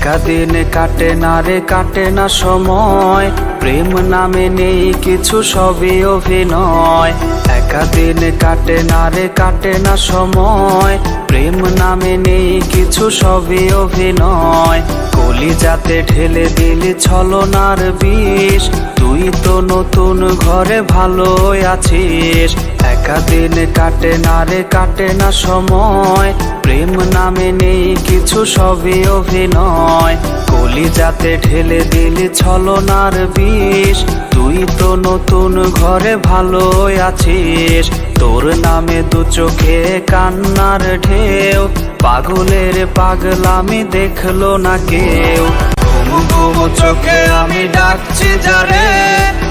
একা দিন কাটে না রে, কাটে না সময়। প্রেম নামে নেই কিছু, সবই অভিনয়। একা দিন কাটে না রে, কাটে না সময়। প্রেম নামে নেই কিছু, সবই অভিনয়। কলি যাতে ঢেলে দিলি ছলনার বিষ। তুই তো নতুন ঘরে ভালো আছিস। একা দিন কাটে না রে, কাটে না সময়। প্রেম নামে নেই, কিছু সবই অভিনয়। কলি যাতে ঢেলে দিলি ছলনার বিষ। তুই তো নতুন ঘরে ভালো আছিস। তোর নামে দু চোখে কান্নার ঢেউ। পাগলের পাগলামি দেখল না কেউ। ঘুমু ঘুমু চোখে আমি ডাকছি যারে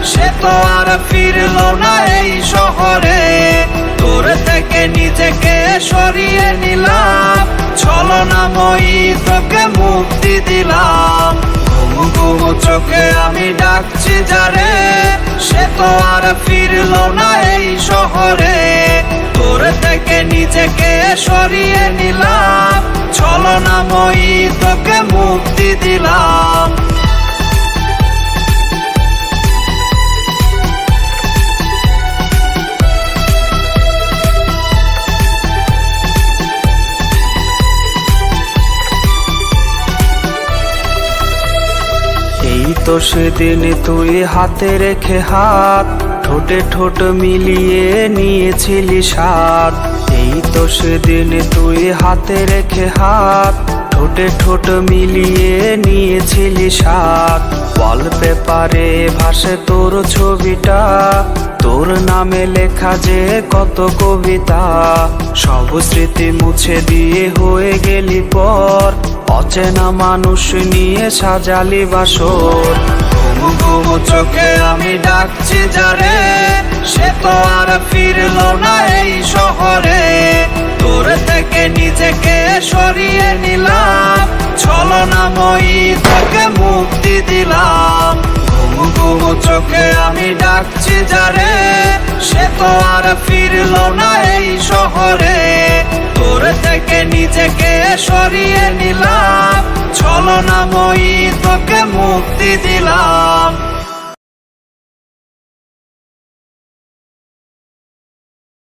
সে তো আর ফিরলো না এই শহরে। তোর থেকে নিজেকে সরিয়ে নিলাম। ছলনাময়ী তোকে মুক্তি দিলাম। ঘুমু চোখে আমি ডাকছি যারে, সে তো আর ফিরলো না এই শহরে। তোর থেকে নিজেকে সরিয়ে নিলাম। ছলনাময়ী তোকে মুক্তি দিলাম। তো সেদিন তুই হাতে রেখে হাত, ঠোঁটে ঠোঁট মিলিয়ে নিয়েছিলি সাত এই তো সেদিন তুই হাতে রেখে হাত, ঠোঁটে ঠোঁট মিলিয়ে নিয়েছিলি সাত ওয়াল পেপারে ভাসে তোর ছবিটা, তোর নামে লেখা যে কত কবিতা। সব স্মৃতি মুছে দিয়ে হয়ে গেলি পর অচেনা মানুষ নিয়ে সাজালি বাসর। চোখে আমি ডাকছি, যারে? সে তো আর ফিরলো না এই শহরে। তোর থেকে নিজেকে সরিয়ে নিলাম, ছলনাময়ী তোকে মুক্তি দিলাম। চোখে আমি ডাকছি, যারে? সে তো আর ফিরলো না এই শহরে। তোর থেকে নিজেকে ছলনাময়ী তোকে মুক্তি দিলাম।